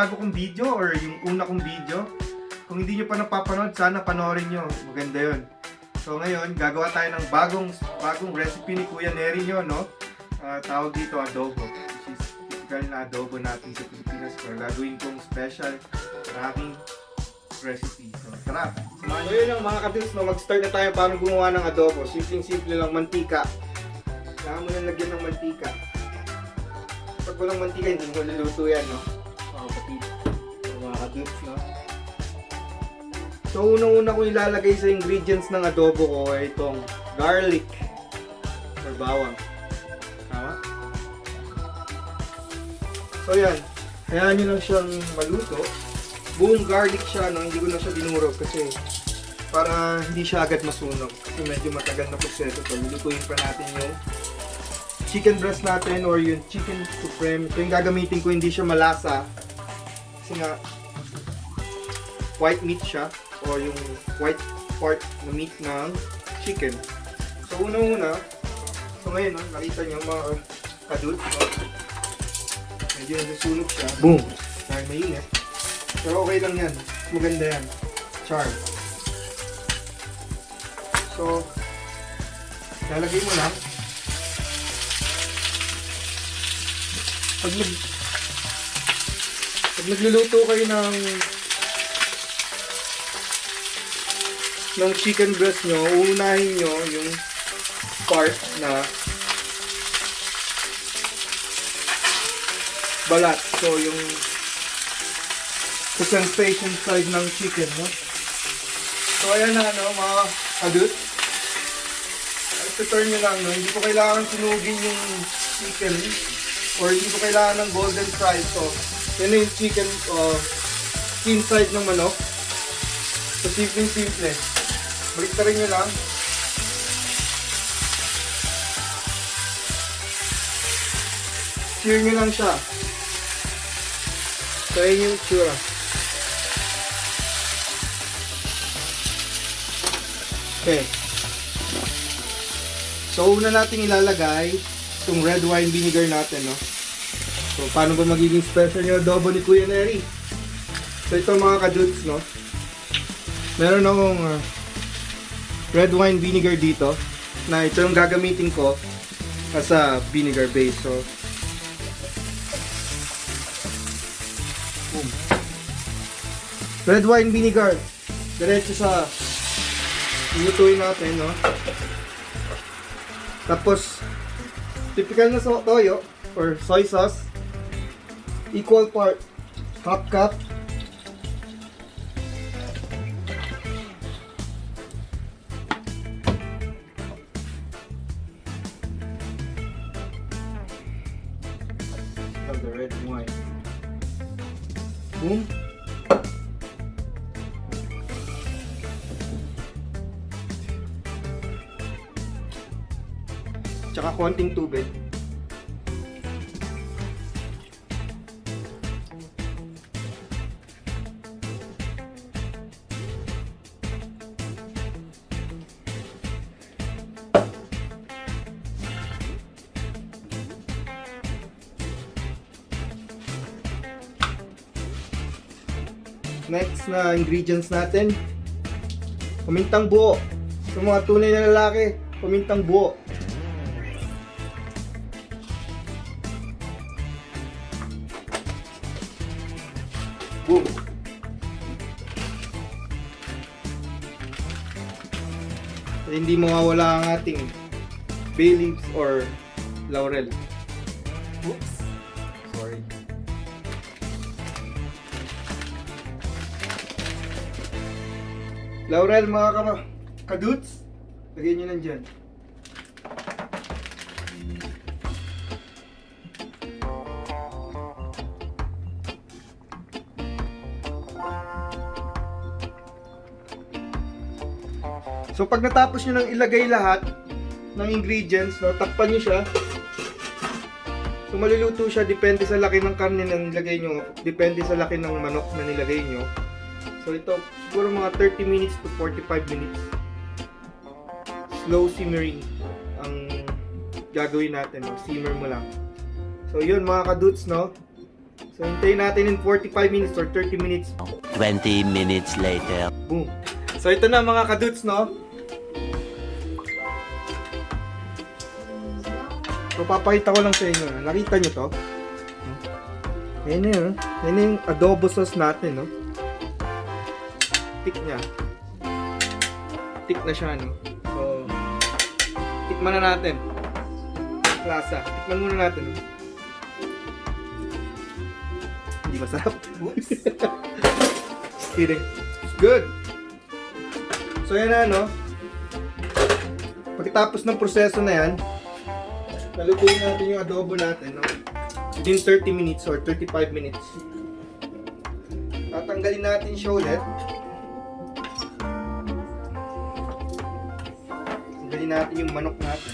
bago kong video or yung una kong video? Kung hindi nyo pa napapanood, sana panoorin nyo. Maganda yun. So ngayon, gagawa tayo ng bagong bagong recipe ni Kuya Neri nyo, no? Ah, tawag dito adobo. Which is typical na adobo natin sa Pilipinas. Pero gagawin kong special sa recipe. So tara! Samahan nyo yun yung mga kadudes, no? Mag-start na tayo paano gumawa ng adobo. Simpleng-simple lang, mantika. Kailangan mo na lagyan ng mantika. Pag walang mantika, hindi mo luluto yan, no? Kadudes, no? So, unang-una ko ilalagay sa ingredients ng adobo ko ay itong garlic or bawang. Tama? So, yan. Hayaan nyo lang siyang maluto. Buong garlic siya, no? Hindi ko na siya dinurog kasi para hindi siya agad masunog. Kasi medyo matagal na proseso to. Lulutuin pa natin yung chicken breast natin or yung chicken supreme. Ito yung gagamitin ko, hindi siya malasa. Kasi nga, white meat siya or yung white part na meat ng chicken. So, una-una, so ngayon, no, nakita niyo mga kadut, no? medyo nasusunog siya. Boom! Dahil mainit. Pero okay lang yan. Maganda yan. Char. So, lalagay mo lang. Pag nag pag nagluluto kayo ng ng chicken breast nyo, uunahin nyo yung part na balat. So, yung the sensation side ng chicken, no? So, ayan na, ano, mga adult. Ito-turn nyo lang, no? Hindi ko kailangan sunugin yung chicken or hindi ko kailangan ng golden fry. So, yan na yung chicken uh, skin side ng manok. So, simple-simple. Balik rin nyo lang. Sear nyo lang siya. So, yun yung tsura. Okay. So, una natin ilalagay itong red wine vinegar natin, no? So, paano ba magiging special yung adobo ni Kuya Neri? So, ito mga kadudes, no? Meron akong uh, red wine vinegar dito na ito yung gagamitin ko as a vinegar base. So, boom. Red wine vinegar. Diretso sa ilutuin natin, no? Tapos, typical na so toyo or soy sauce, equal part, half cup, Boom. Tsaka konting tubig. Next na ingredients natin. Pamintang buo. Sa mga tunay na lalaki, pamintang buo. Boom. So, hindi mawawala ang ating bay leaves or laurel. Oops. Laurel mga kama kaduts, lagyan nyo lang dyan. So pag natapos nyo nang ilagay lahat ng ingredients, no, takpan nyo siya. So maluluto siya depende sa laki ng karne na nilagay nyo, depende sa laki ng manok na nilagay nyo. So ito, siguro mga 30 minutes to 45 minutes. Slow simmering ang gagawin natin, no? simmer mo lang. So yun mga kadudes, no? So, hintayin natin in 45 minutes or 30 minutes. 20 minutes later. Boom. So, ito na mga kadudes, no? So, papakita ko lang sa inyo. Nakita nyo to? Ayan na yun. Ayan na yung adobo sauce natin, no? Tick niya. Tick na siya, no? So, tikman na natin. Lasa. Tikman muna natin, no? Hindi masarap. Oops. Just kidding. It's good. So, yan na, no? Pagkatapos ng proseso na yan, nalutuin natin yung adobo natin, no? Within 30 minutes or 35 minutes. Tatanggalin natin siya ulit. Tanggalin natin yung manok natin.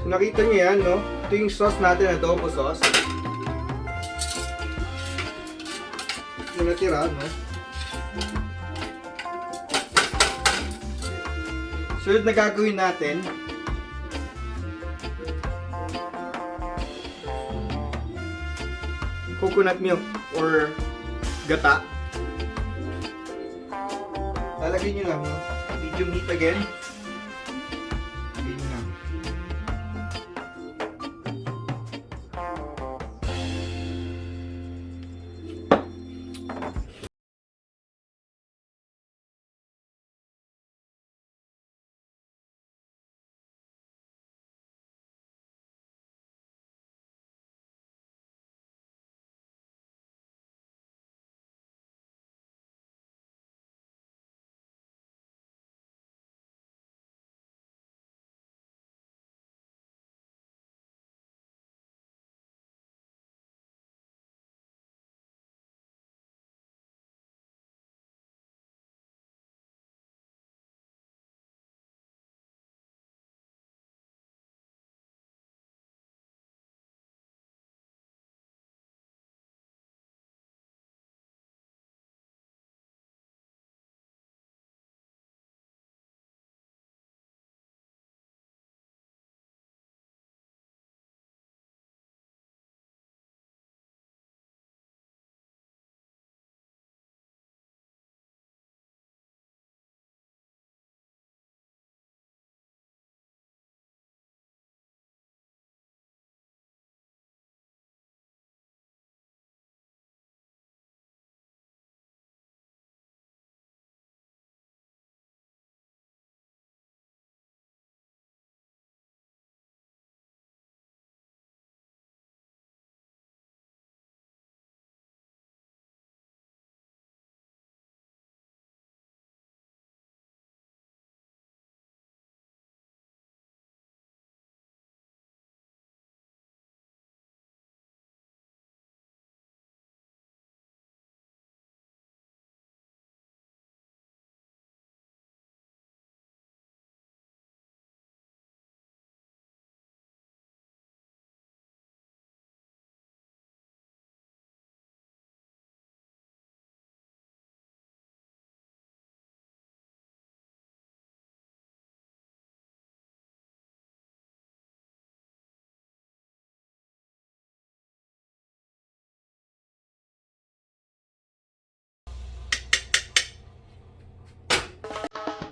So, nakita niyo yan, no? Ito yung sauce natin, adobo sauce. Yung natira, no? Sunod na gagawin natin, coconut milk or gata. Lalagyan nyo lang? Medium heat again.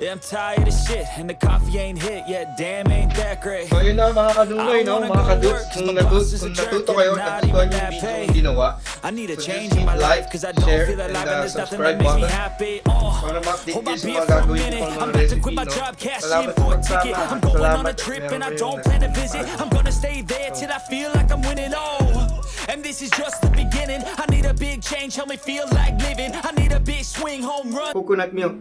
Yeah, I'm tired of shit, and the coffee ain't hit yet. Damn, ain't that great. So yun na mga kaduloy, no? Mga kadudes, kung, natu kung natuto kayo, natutuan yung video yung ginawa, I need a change in my life, cause I don't feel alive, uh, and there's nothing that makes me happy. Oh, hold my beer for a minute. I'm about to quit my job, cash in for a ticket. I'm going on a trip, and I don't plan to visit. I'm gonna stay there till I feel like I'm winning. Oh, and this is just the beginning. I need a big change, help me feel like living. I need a big swing, home run. Coconut milk.